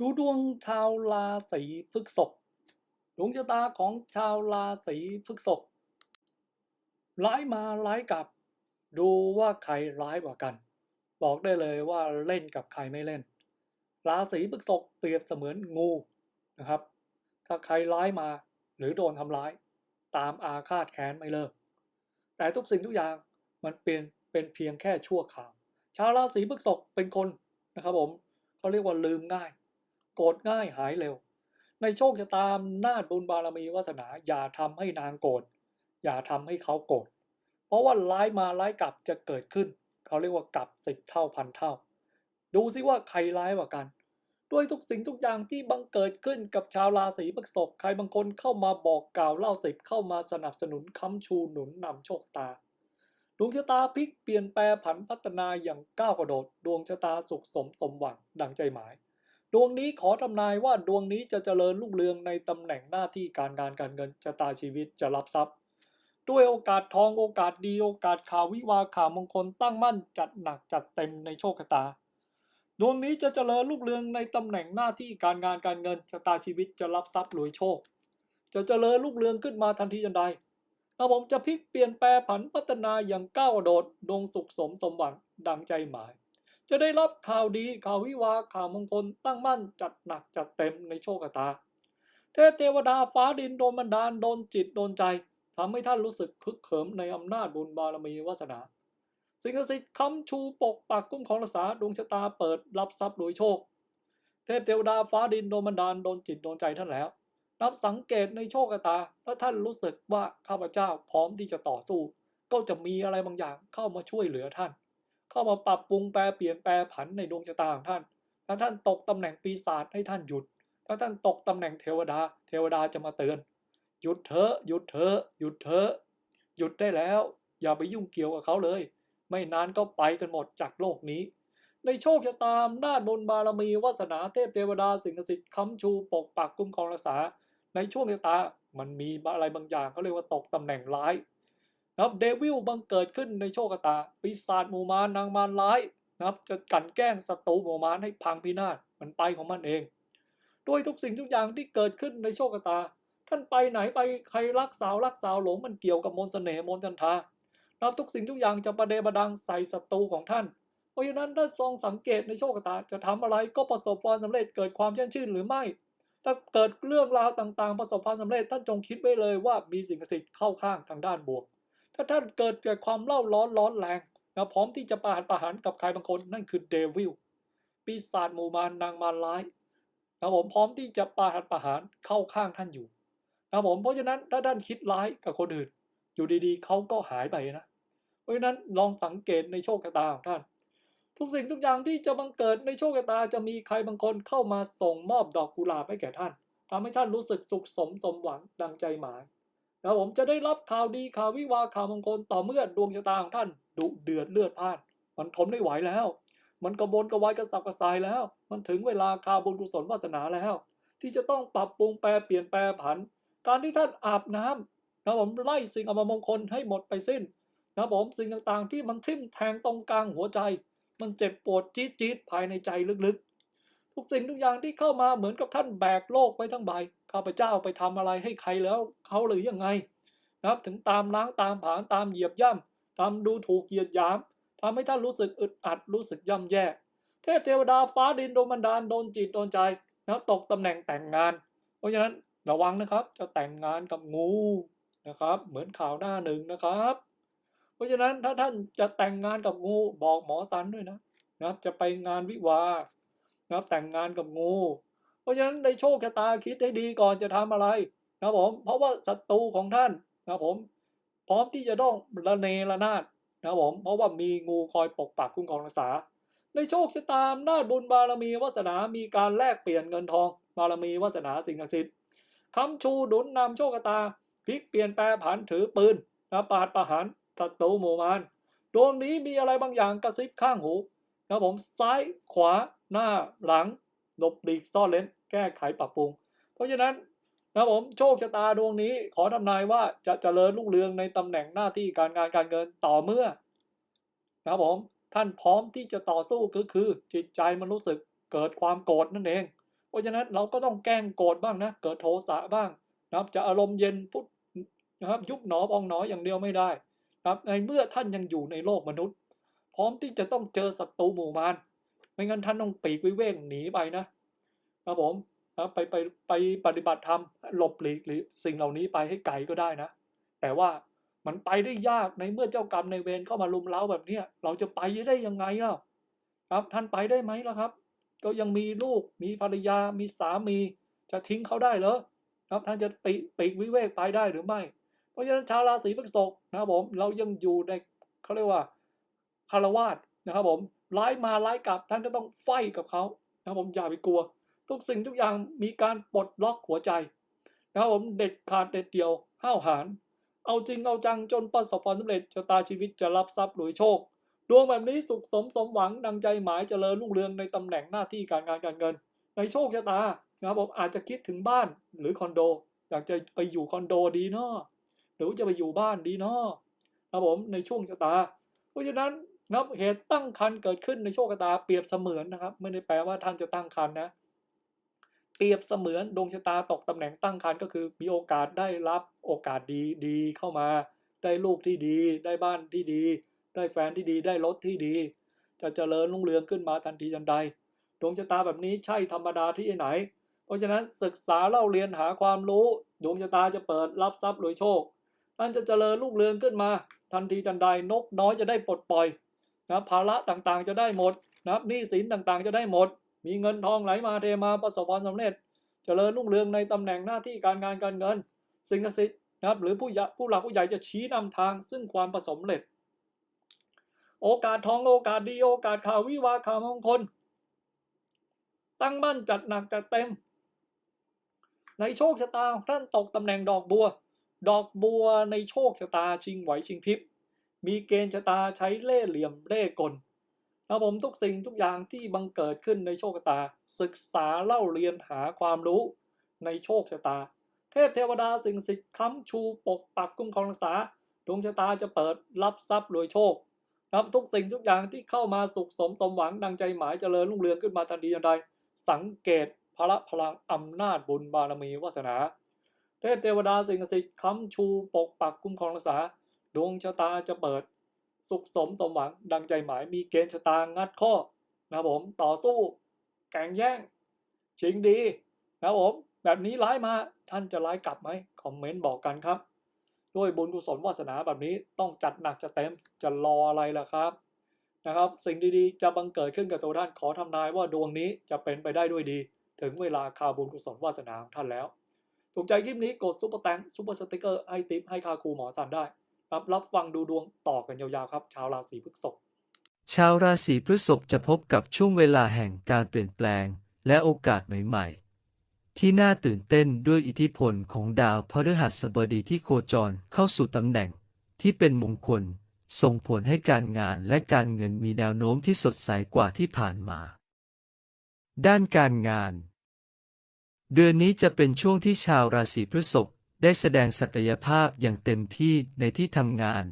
ดูดวงชาวราศีพฤษภดวงชะตาของชาวราศีพฤษภร้ายมาร้ายกลับ ดูว่าใครร้ายกว่ากัน บอกได้เลยว่าเล่นกับใครไม่เล่น ราศีพฤษภเปรียบเสมือนงูนะครับ ถ้าใครร้ายมาหรือโดนทำร้าย ตามอาฆาตแค้นไม่เลิก แต่ทุกสิ่งทุกอย่างมันเป็นเป็นเพียงแค่ชั่วคราว ชาวราศีพฤษภเป็นคนนะครับผมเขาเรียกว่าลืมง่าย โกรธง่ายหายเร็ว ในโชคชะตามนาจบุญบารมีวาสนาอย่าทำให้นางโกรธอย่าทำให้เขาโกรธเพราะว่าร้ายมาร้ายกลับจะเกิดขึ้น เขาเรียกว่ากลับสิบเท่าพันเท่า ดูซิว่าใครร้ายกว่ากัน ด้วยทุกสิ่งทุกอย่างที่บังเกิดขึ้นกับชาวราศีพฤษภใครบางคนเข้ามาบอกกล่าวเล่าสิบเข้ามาสนับสนุนค้ำชูหนุนนำโชคตาดวงชะตาพลิกเปลี่ยนแปลผันพัฒนาอย่างก้าวกระโดด ดวงชะตาสุขสมสมหวังดังใจหมาย ดวงนี้ขอทำนายว่าดวงนี้จะเจริญรุ่งเรืองในตำแหน่งหน้าที่การงานการเงินชะตาชีวิตจะรับทรัพย์ ด้วยโอกาสทองโอกาสดีโอกาสข่าววิวาข่าวมงคลตั้งมั่นจัดหนักจัดเต็มในโชคชะตา ดวงนี้จะเจริญรุ่งเรืองในตำแหน่งหน้าที่การงานการเงินชะตาชีวิตจะรับทรัพย์รวยโชค จะเจริญรุ่งเรืองขึ้นมาทันทีทันใดกระผมจะพลิกเปลี่ยนแปลผันพัฒนาอย่างก้าวโดดดวงสุขสมสมหวังดังใจหมาย จะได้รับข่าวดีข่าววิวาข่าวมงคลตั้งมั่นจัดหนักจัดเต็มในโชคชะตา เทพเทวดาฟ้าดินโดนบันดาลโดนจิตโดนใจทำให้ท่านรู้สึกคึกเขิมในอำนาจบุญบารมีวาสนา สิ่งศักดิ์สิทธิ์ค้ำชูปกปักคุ้มของรักษาดวงชะตาเปิดรับทรัพย์รวยโชค เทพเทวดาฟ้าดินโดนบันดาลโดนจิตโดนใจท่านแล้วนับสังเกตในโชคชะตา แล้วท่านรู้สึกว่าข้าพเจ้าพร้อมที่จะต่อสู้ ก็จะมีอะไรบางอย่างเข้ามาช่วยเหลือท่าน เข้ามาปรับปรุงแปลเปลี่ยนแปลผันในดวงชะตาของท่าน ถ้าท่านตกตำแหน่งปีศาจให้ท่านหยุด ถ้าท่านตกตำแหน่งเทวดา เทวดาจะมาเตือน หยุดเถอะหยุดเถอะหยุดเถอะหยุดได้แล้ว อย่าไปยุ่งเกี่ยวกับเขาเลย ไม่นานก็ไปกันหมดจากโลกนี้ ในโชคชะตามนาจบุญบารมีวาสนาเทพเทวดาสิ่งศักดิ์สิทธิ์ค้ำชูปกปักคุ้มครองรักษา ในช่วงชะตามันมีอะไรบางอย่างเขาเรียกว่าตกตำแหน่งร้าย นะครับเดวิลบังเกิดขึ้นในโชคชะตาปีศาจหมู่มารนางมารร้ายนะครับจะกลั่นแกล้งศัตรูหมู่มารให้พังพินาศมันไปของมันเองด้วยทุกสิ่งทุกอย่างที่เกิดขึ้นในโชคชะตา ท่านไปไหนไปใครรักสาวรักสาวหลงมันเกี่ยวกับมนต์เสน่ห์มนจันทรานับทุกสิ่งทุกอย่างจะประเดประดังใส่ศัตรูของท่าน เพราะฉะนั้นท่านทรงสังเกตในโชคชะตาจะทำอะไรก็ประสบความสำเร็จเกิดความเชื่อชื่นหรือไม่ ถ้าเกิดเรื่องราวต่างๆ ประสบความสำเร็จท่านจงคิดไว้เลยว่ามีสิ่งศักดิ์สิทธิ์เข้าข้างทางด้านบวก ถ้าท่านเกิดเกิดความเล่าร้อนร้อนแรงนะพร้อมที่จะประหารประหารกับใครบางคนนั่นคือเดวิลปีศาจหมู่มารนางมารร้ายนะผมพร้อมที่จะประหารประหารเข้าข้างท่านอยู่นะผมเพราะฉะนั้นถ้าท่านคิดร้ายกับคนอื่น อยู่ดีๆเขาก็หายไปนะ เพราะฉะนั้นลองสังเกตในโชคชะตาของท่าน ทุกสิ่งทุกอย่างที่จะบังเกิดในโชคชะตาจะมีใครบางคนเข้ามาส่งมอบดอกกุหลาบให้แก่ท่านทำให้ท่านรู้สึกสุขสมสมหวังดังใจหมาย แล้วผมจะได้รับข่าวดีข่าววิวาข่าวมงคลต่อเมื่อดวงชะตาของท่านดุเดือดเลือดพล่าน มันทนไม่ไหวแล้ว มันกระบนกระวายกระสับกระส่ายแล้ว มันถึงเวลาข่าวบุญกุศลวาสนาแล้ว ที่จะต้องปรับปรุงแปลเปลี่ยนแปลผัน การที่ท่านอาบน้ำนะผมไล่สิ่งอมมงคลให้หมดไปสิ้นนะผมสิ่งต่างๆ ที่มันทิ่มแทงตรงกลางหัวใจ มันเจ็บปวดจี๊ดจี๊ดภายในใจลึกๆ ทุกสิ่งทุกอย่างที่เข้ามาเหมือนกับท่านแบกโลกไว้ทั้งใบ ข้าพเจ้าไปทำอะไรให้ใครแล้วเขาหรือยังไงนะครับ ถึงตามล้างตามผานตามเหยียบย่ำทำดูถูกเหยียดหยามทำให้ท่านรู้สึกอึดอัดรู้สึกย่ำแย่ เทพเทวดาฟ้าดินโดนบันดาลโดนจิตโดนใจนะครับตกตำแหน่งแต่งงาน เพราะฉะนั้นระวังนะครับจะแต่งงานกับงูนะครับ เหมือนข่าวหน้าหนึ่งนะครับ เพราะฉะนั้นถ้าท่านจะแต่งงานกับงูบอกหมอสันด้วยนะนะครับ จะไปงานวิวานะครับแต่งงานกับงู ราะฉะนั้นในโชคชะตาคิดให้ดีก่อนจะทำอะไรนะผมเพราะว่าศัตรูของท่านนะผมพร้อมที่จะต้องระเนระนาดนะผมเพราะว่ามีงูคอยปกปักคุ้มครองรักษา ในโชคชะตาอำนาจบุญบารมีวาสนา มีการแลกเปลี่ยนเงินทอง บารมีวาสนาสิ่งศักดิ์สิทธิ์คำชูดุนนำโชคชะตาพลิกเปลี่ยนแปลผันถือปืนนะปาดประหารศัตรูหมู่มารดวงนี้มีอะไรบางอย่างกระซิบข้างหูนะผมซ้ายขวาหน้าหลังหลบหลีกซ่อนเลน แก้ไขปรับปรุง เพราะฉะนั้นนะผมโชคชะตาดวงนี้ ขอทำนายว่าจะเจริญรุ่งเรืองในตำแหน่งหน้าที่การงานการเงินต่อเมื่อนะครับผมท่านพร้อมที่จะต่อสู้ก็คือ จิตใจมันรู้สึกเกิดความโกรธนั่นเอง เพราะฉะนั้นเราก็ต้องแกล้งโกรธบ้างนะเกิดโทสะบ้างนะครับจะอารมณ์เย็นพุทนะครับยุบหนอพองหนออย่างเดียวไม่ได้นะครับในเมื่อท่านยังอยู่ในโลกมนุษย์ พร้อมที่จะต้องเจอศัตรูหมู่มารไม่งั้นท่านต้องปีกวิเวกหนีไปนะ ครับผมนะไปไปไปปฏิบัติธรรมหลบหลีกหรือสิ่งเหล่านี้ไปให้ไกลก็ได้นะ แต่ว่ามันไปได้ยากในเมื่อเจ้ากรรมในเวรเข้ามาลุมเล้าแบบเนี้ยเราจะไปได้ยังไงล่ะครับ ท่านไปได้ไหมล่ะครับ ก็ยังมีลูกมีภรรยามีสามี จะทิ้งเขาได้เหรอครับท่านจะปีปีกวิเวกไปได้หรือไม่ เพราะฉะนั้นชาวราศีพฤษภนะครับผมเรายังอยู่ในเขาเรียกว่าคารวาสนะครับผมร้ายมาร้ายกลับท่านก็ต้องไฟกับเขานะครับผมอย่าไปกลัว ทุกสิ่งทุกอย่างมีการปลดล็อกหัวใจนะครับผมเด็ดขาดเด็ดเดียวห้าวหาญเอาจริงเอาจังจนประสบความสำเร็จชะตาชีวิตจะรับทรัพย์รวยโชค ดวงแบบนี้สุขสมสมหวังดังใจหมายเจริญรุ่งเรืองในตำแหน่งหน้าที่การงานการเงิน ในโชคชะตานะครับผมอาจจะคิดถึงบ้านหรือคอนโด อยากจะไปอยู่คอนโดดีเนาะหรือจะไปอยู่บ้านดีเนาะนะครับผมในช่วงชะตา เพราะฉะนั้นนับเหตุตั้งคันเกิดขึ้นในโชคชะตาเปรียบเสมือนนะครับ ไม่ได้แปลว่าท่านจะตั้งคันนะ เปรียบเสมือนดวงชะตาตกตำแหน่งตั้งคันก็คือมีโอกาสได้รับโอกาสดีดีเข้ามา ได้ลูกที่ดี ได้บ้านที่ดี ได้แฟนที่ดีได้รถที่ดี จะเจริญรุ่งเรืองขึ้นมาทันทีทันใด ดวงชะตาแบบนี้ใช่ธรรมดาที่ไหน เพราะฉะนั้นศึกษาเล่าเรียนหาความรู้ ดวงชะตาจะเปิดรับทรัพย์รวยโชคท่นจะเจริญรุ่งเรืองขึ้นมา ทันทีทันใดนกน้อยจะได้ปลดปล่อยนะภาระต่างๆจะได้หมดนะหนี้สินต่างๆจะได้หมด มีเงินทองไหลมาเทมาประสบความสำเร็จ เจริญรุ่งเรืองในตำแหน่งหน้าที่การงานการเงิน สิ่งศักดิ์สิทธิ์นะครับหรือผู้ผู้หลักผู้ใหญ่จะชี้นำทางซึ่งความประสบเร็จ โอกาสทองโอกาสดีโอกาสข่าววิวาข่าวมงคล ตั้งมั่นจัดหนักจัดเต็ม ในโชคชะตาท่านตกตำแหน่งดอกบัว ดอกบัวในโชคชะตาชิงไหวชิงพริบมีเกณฑ์ชะตาใช้เล่ห์เหลี่ยมเล่กล นะผมทุกสิ่งทุกอย่างที่บังเกิดขึ้นในโชคชะตา ศึกษาเล่าเรียนหาความรู้ในโชคชะตา เทพเทวดาสิ่งศักดิ์ค้ำชูปกปักคุ้มครองรักษาดวงชะตาจะเปิดรับทรัพย์รวยโชคครับทุกสิ่งทุกอย่างที่เข้ามาสุขสมสมหวังดังใจหมายเจริญรุ่งเรืองขึ้นมาทันทีทันใด สังเกตพละพลังอำนาจบุญบารมีวาสนา เทพเทวดาสิ่งศักดิ์สิทธิ์ค้ำชูปกปักคุ้มครองรักษาดวงชะตาจะเปิด สุขสมสมหวังดังใจหมายมีเกณฑ์ชะตางัดข้อนะผมต่อสู้แข่งแย่ง ชิงดีนะผมแบบนี้ร้ายมาท่านจะร้ายกลับไหมคอมเมนต์บอกกันครับ ด้วยบุญกุศลวาสนาแบบนี้ต้องจัดหนักจะเต็มจะรออะไรล่ะครับนะครับ สิ่งดีๆ จะบังเกิดขึ้นกับตัวท่านขอทำนายว่าดวงนี้จะเป็นไปได้ด้วยดี ถึงเวลาคาบุญกุศลวาสนาของท่านแล้วถูกใจคลิปนี้กดซุปเปอร์แตงซุปเปอร์สติกเกอร์ให้ติปให้คาครูหมอสันได้ รับรับฟังดูดวงต่อกันยาวๆครับ ชาวราศีพฤษภชาวราศีพฤษภจะพบกับช่วงเวลาแห่งการเปลี่ยนแปลง และโอกาสใหม่ๆ ที่น่าตื่นเต้นด้วยอิทธิพลของดาวพฤหัสบดีที่โคจรเข้าสู่ตำแหน่ง ที่เป็นมงคล ส่งผลให้การงานและการเงินมีแนวโน้มที่สดใสกว่าที่ผ่านมา ด้านการงาน เดือนนี้จะเป็นช่วงที่ชาวราศีพฤษภ ได้แสดงศักยภาพอย่างเต็มที่ในที่ทำงาน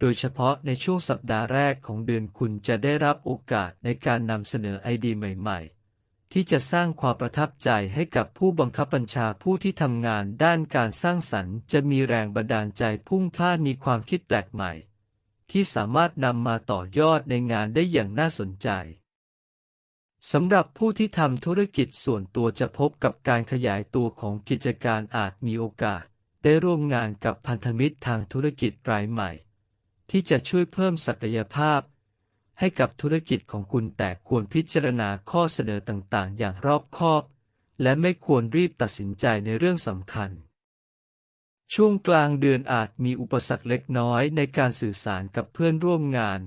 โดยเฉพาะในช่วงสัปดาห์แรกของเดือนคุณจะได้รับโอกาสในการนำเสนอไอเดียใหม่ๆ ที่จะสร้างความประทับใจให้กับผู้บังคับบัญชาผู้ที่ทำงานด้านการสร้างสรรค์จะมีแรงบันดาลใจพุ่งพล่านมีความคิดแปลกใหม่ ที่สามารถนำมาต่อยอดในงานได้อย่างน่าสนใจ สำหรับผู้ที่ทำธุรกิจส่วนตัวจะพบกับการขยายตัวของกิจการอาจมีโอกาส ได้ร่วมงานกับพันธมิตรทางธุรกิจรายใหม่ ที่จะช่วยเพิ่มศักยภาพ ให้กับธุรกิจของคุณแต่ควรพิจารณาข้อเสนอต่างๆ อย่างรอบคอบ และไม่ควรรีบตัดสินใจในเรื่องสำคัญ ช่วงกลางเดือนอาจมีอุปสรรคเล็กน้อยในการสื่อสารกับเพื่อนร่วมงาน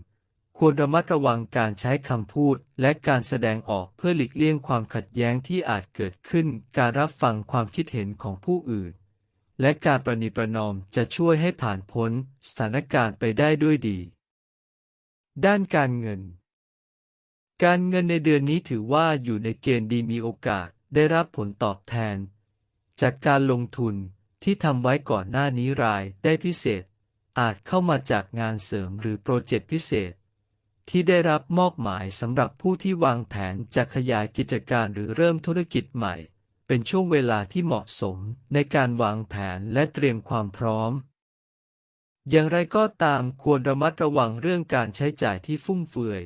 ควรระมัดระวังการใช้คำพูดและการแสดงออกเพื่อหลีกเลี่ยงความขัดแย้งที่อาจเกิดขึ้น การรับฟังความคิดเห็นของผู้อื่น และการประนีประนอมจะช่วยให้ผ่านพ้นสถานการณ์ไปได้ด้วยดี ด้านการเงิน การเงินในเดือนนี้ถือว่าอยู่ในเกณฑ์ดีมีโอกาสได้รับผลตอบแทน จากการลงทุนที่ทำไว้ก่อนหน้านี้รายได้พิเศษ อาจเข้ามาจากงานเสริมหรือโปรเจกต์พิเศษ ที่ได้รับมอบหมายสำหรับผู้ที่วางแผนจะขยายกิจการหรือเริ่มธุรกิจใหม่ เป็นช่วงเวลาที่เหมาะสมในการวางแผนและเตรียมความพร้อม อย่างไรก็ตามควรระมัดระวังเรื่องการใช้จ่ายที่ฟุ่มเฟือย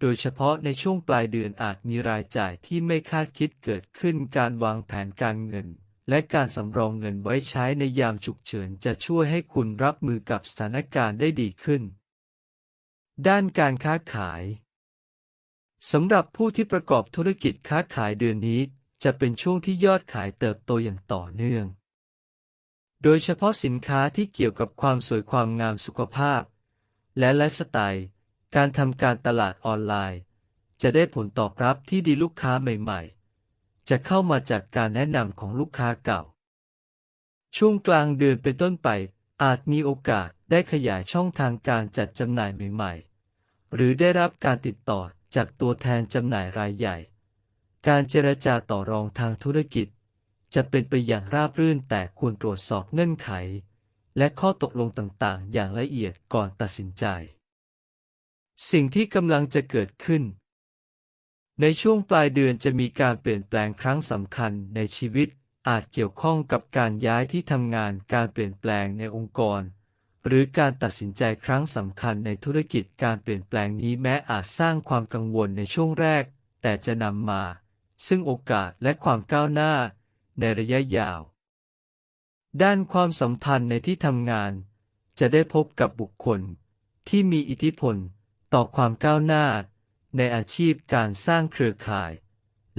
โดยเฉพาะในช่วงปลายเดือนอาจมีรายจ่ายที่ไม่คาดคิดเกิดขึ้นการวางแผนการเงิน และการสำรองเงินไว้ใช้ในยามฉุกเฉินจะช่วยให้คุณรับมือกับสถานการณ์ได้ดีขึ้น ด้านการค้าขายสำหรับผู้ที่ประกอบธุรกิจค้าขายเดือนนี้ จะเป็นช่วงที่ยอดขายเติบโตอย่างต่อเนื่อง โดยเฉพาะสินค้าที่เกี่ยวกับความสวยความงามสุขภาพ และไลฟ์สไตล์ การทำการตลาดออนไลน์ จะได้ผลตอบรับที่ดีลูกค้าใหม่ ๆ จะเข้ามาจากการแนะนำของลูกค้าเก่า ช่วงกลางเดือนเป็นต้นไปอาจมีโอกาส ได้ขยายช่องทางการจัดจำหน่ายใหม่ๆ หรือได้รับการติดต่อจากตัวแทนจำหน่ายรายใหญ่ การเจรจาต่อรองทางธุรกิจ จะเป็นไปอย่างราบรื่นแต่ควรตรวจสอบเงื่อนไข และข้อตกลงต่างๆ อย่างละเอียดก่อนตัดสินใจ สิ่งที่กำลังจะเกิดขึ้น ในช่วงปลายเดือนจะมีการเปลี่ยนแปลงครั้งสำคัญในชีวิตอาจเกี่ยวข้องกับการย้ายที่ทำงาน การเปลี่ยนแปลงในองค์กร หรือการตัดสินใจครั้งสำคัญในธุรกิจการเปลี่ยนแปลงนี้แม้อาจสร้างความกังวลในช่วงแรก แต่จะนำมา ซึ่งโอกาสและความก้าวหน้า ในระยะยาว ด้านความสัมพันธ์ในที่ทำงาน จะได้พบกับบุคคล ที่มีอิทธิพล ต่อความก้าวหน้า ในอาชีพการสร้างเครือข่าย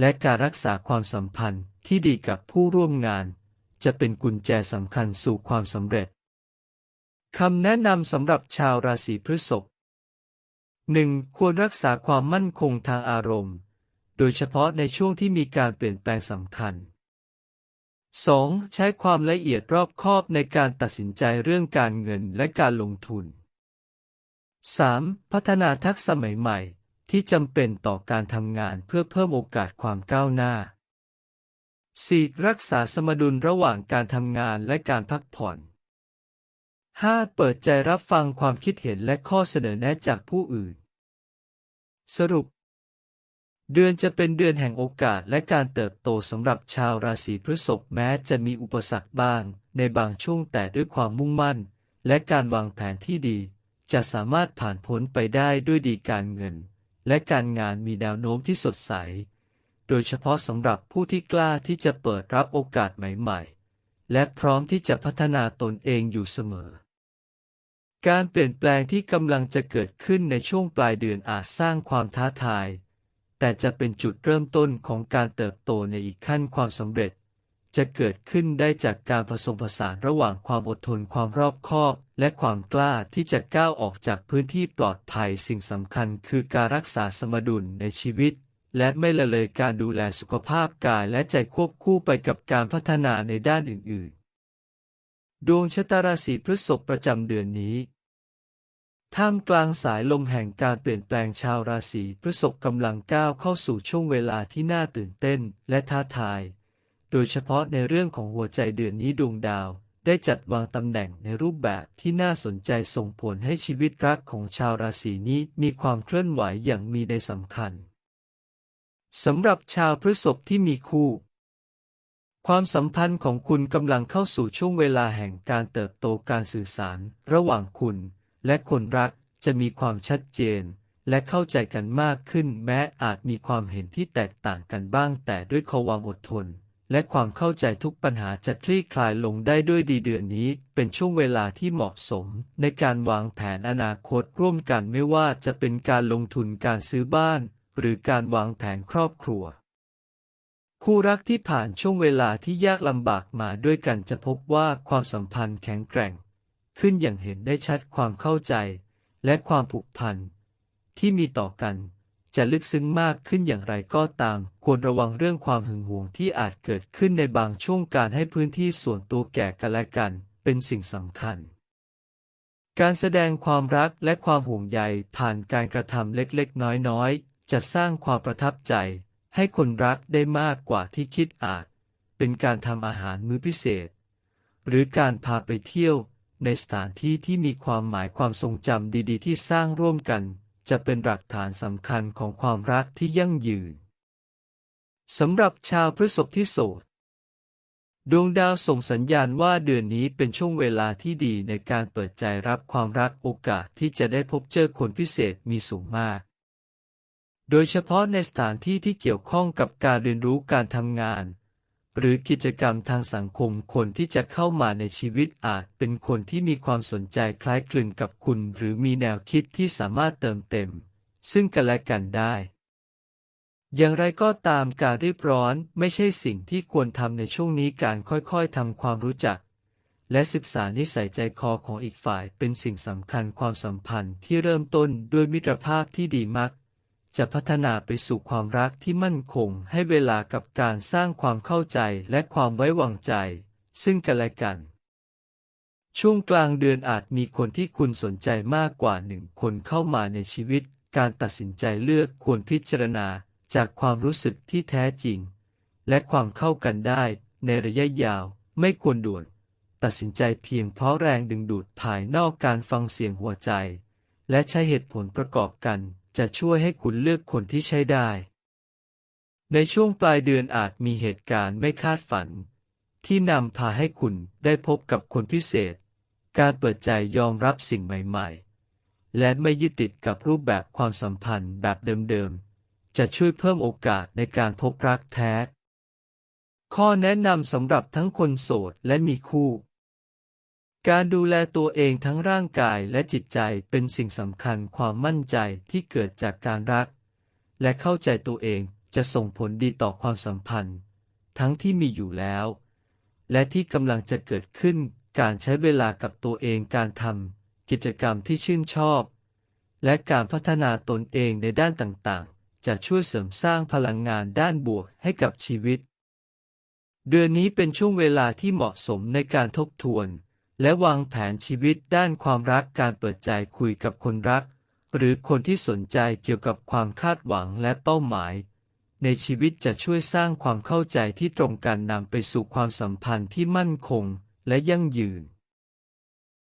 และการรักษาความสัมพันธ์ที่ดีกับผู้ร่วมงาน จะเป็นกุญแจสำคัญสู่ความสำเร็จ คำแนะนำสำหรับชาวราศีพฤษภ 1. ควรรักษาความมั่นคงทางอารมณ์ โดยเฉพาะในช่วงที่มีการเปลี่ยนแปลงสำคัญ 2. ใช้ความละเอียดรอบคอบในการตัดสินใจเรื่องการเงินและการลงทุน 3. พัฒนาทักษะใหม่ๆ ที่จำเป็นต่อการทำงานเพื่อเพิ่มโอกาสความก้าวหน้า 4. รักษาสมดุลระหว่างการทำงานและการพักผ่อน 5. เปิดใจรับฟังความคิดเห็นและข้อเสนอแนะจากผู้อื่น สรุป เดือนจะเป็นเดือนแห่งโอกาสและการเติบโตสำหรับชาวราศีพฤษภแม้จะมีอุปสรรคบ้าง ในบางช่วงแต่ด้วยความมุ่งมั่น และการวางแผนที่ดี จะสามารถผ่านพ้นไปได้ด้วยดีการเงิน และการงานมีแนวโน้มที่สดใส โดยเฉพาะสำหรับผู้ที่กล้าที่จะเปิดรับโอกาสใหม่ ๆ และพร้อมที่จะพัฒนาตนเองอยู่เสมอ การเปลี่ยนแปลงที่กำลังจะเกิดขึ้นในช่วงปลายเดือนอาจสร้างความท้าทาย แต่จะเป็นจุดเริ่มต้นของการเติบโตในอีกขั้นความสำเร็จ จะเกิดขึ้นได้จากการผสมผสานระหว่างความอดทนความรอบคอบ และความกล้าที่จะก้าวออกจากพื้นที่ปลอดภัยสิ่งสำคัญคือการรักษาสมดุลในชีวิต และไม่ละเลยการดูแลสุขภาพกายและใจควบคู่ไปกับการพัฒนาในด้านอื่น ๆ ดวงชะตาราศีพฤษภประจำเดือนนี้ ท่ามกลางสายลมแห่งการเปลี่ยนแปลงชาวราศีพฤษภกำลังก้าวเข้าสู่ช่วงเวลาที่น่าตื่นเต้นและท้าทาย โดยเฉพาะในเรื่องของหัวใจเดือนนี้ดวงดาว ได้จัดวางตำแหน่งในรูปแบบที่น่าสนใจส่งผลให้ชีวิตรักของชาวราศีนี้มีความเคลื่อนไหวอย่างมีในสำคัญสำหรับชาวพฤษภที่มีคู่ ความสัมพันธ์ของคุณกำลังเข้าสู่ช่วงเวลาแห่งการเติบโตการสื่อสาร ระหว่างคุณ และคนรักจะมีความชัดเจน และเข้าใจกันมากขึ้นแม้อาจมีความเห็นที่แตกต่างกันบ้าง แต่ด้วยความอดทน และความเข้าใจทุกปัญหาจะคลี่คลายลงได้ด้วยดีเดือนนี้ เป็นช่วงเวลาที่เหมาะสม ในการวางแผนอนาคตร่วมกันไม่ว่าจะเป็นการลงทุนการซื้อบ้าน หรือการวางแผนครอบครัวคู่รักที่ผ่านช่วงเวลาที่ยากลำบากมาด้วยกันจะพบว่าความสัมพันธ์แข็งแกร่ง ขึ้นอย่างเห็นได้ชัดความเข้าใจและความผูกพันที่มีต่อกันจะลึกซึ้งมากขึ้นอย่างไรก็ตาม ควรระวังเรื่องความหึงหวงที่อาจเกิดขึ้นในบางช่วงการให้พื้นที่ส่วนตัวแก่กันและกัน เป็นสิ่งสำคัญ การแสดงความรักและความห่วงใยผ่านการกระทำเล็กๆ น้อยๆ จะสร้างความประทับใจ ให้คนรักได้มากกว่าที่คิดอาจ เป็นการทำอาหารมื้อพิเศษ หรือการพาไปเที่ยว ในสถานที่ที่มีความหมายความทรงจำดีๆ ที่สร้างร่วมกัน จะเป็นหลักฐานสำคัญของความรักที่ยั่งยืนสำหรับชาวพฤษภที่โสดดวงดาวส่งสัญญาณว่าเดือนนี้เป็นช่วงเวลาที่ดีในการเปิดใจรับความรักโอกาสที่จะได้พบเจอคนพิเศษมีสูงมาก โดยเฉพาะในสถานที่ที่เกี่ยวข้องกับการเรียนรู้การทำงาน หรือกิจกรรมทางสังคมคนที่จะเข้ามาในชีวิตอาจเป็นคนที่มีความสนใจคล้ายคลึงกับคุณ หรือมีแนวคิดที่สามารถเติมเต็ม ซึ่งกันและกันได้ อย่างไรก็ตามการรีบร้อนไม่ใช่สิ่งที่ควรทำในช่วงนี้การค่อยๆทำความรู้จัก และศึกษานิสัยใจคอของอีกฝ่ายเป็นสิ่งสำคัญความสัมพันธ์ที่เริ่มต้นด้วยมิตรภาพที่ดีมัก จะพัฒนาไปสู่ความรักที่มั่นคงให้เวลากับการสร้างความเข้าใจและความไว้วางใจ ซึ่งกันและกัน ช่วงกลางเดือนอาจมีคนที่คุณสนใจมากกว่าหนึ่งคนเข้ามาในชีวิต การตัดสินใจเลือกควรพิจารณาจากความรู้สึกที่แท้จริง และความเข้ากันได้ในระยะยาว ไม่ควรด่วน ตัดสินใจเพียงเพราะแรงดึงดูดภายนอกการฟังเสียงหัวใจ และใช้เหตุผลประกอบกัน จะช่วยให้คุณเลือกคนที่ใช้ได้ ในช่วงปลายเดือนอาจมีเหตุการณ์ไม่คาดฝัน ที่นำพาให้คุณได้พบกับคนพิเศษ การเปิดใจยอมรับสิ่งใหม่ๆ และไม่ยึดติดกับรูปแบบความสัมพันธ์แบบเดิมๆ จะช่วยเพิ่มโอกาสในการพบรักแท้ ข้อแนะนำสำหรับทั้งคนโสดและมีคู่ การดูแลตัวเองทั้งร่างกายและจิตใจเป็นสิ่งสำคัญความมั่นใจที่เกิดจากการรัก และเข้าใจตัวเองจะส่งผลดีต่อความสัมพันธ์ ทั้งที่มีอยู่แล้ว และที่กำลังจะเกิดขึ้นการใช้เวลากับตัวเองการทำกิจกรรมที่ชื่นชอบ และการพัฒนาตนเองในด้านต่างๆ จะช่วยเสริมสร้างพลังงานด้านบวกให้กับชีวิต เดือนนี้เป็นช่วงเวลาที่เหมาะสมในการทบทวน และวางแผนชีวิตด้านความรักการเปิดใจคุยกับคนรัก หรือคนที่สนใจเกี่ยวกับความคาดหวังและเป้าหมาย ในชีวิตจะช่วยสร้างความเข้าใจที่ตรงกันนำไปสู่ความสัมพันธ์ที่มั่นคงและยั่งยืน